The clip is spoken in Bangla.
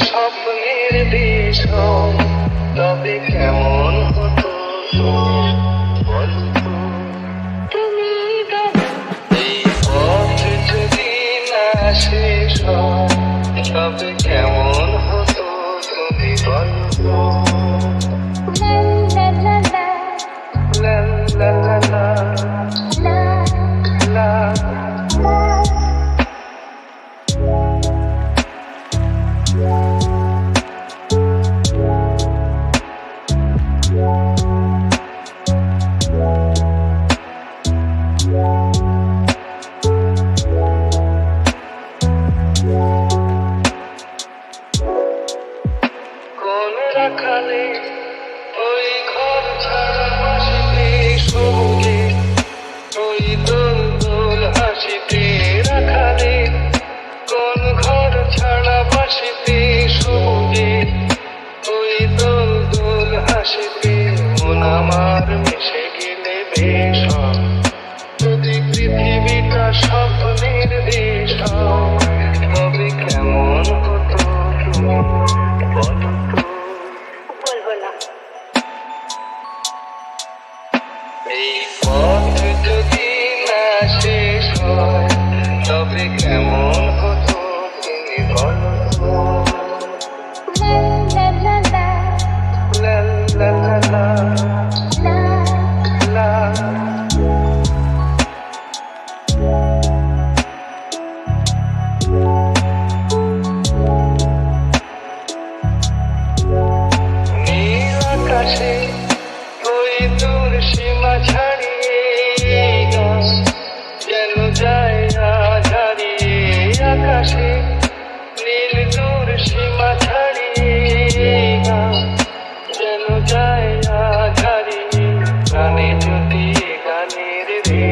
স্বপ্নের বিষম তবে কেমন হতো বলতে কোন ওই ঘর ছাড়া বাসিতে সবুজে ওই দোল দোল হাসিতে রাখালে, কোন ঘর ছাড়া বাসিতে সবুজে ওই দোল দোল হাসিতে আকাশে ওই দূর সীমা ছাড়িয়ে যেন যায় হারিয়ে আকাশে। নীল দূর সীমা ছাড়িয়ে যেন যায় হারিয়ে। গানে যদি গানের দেশ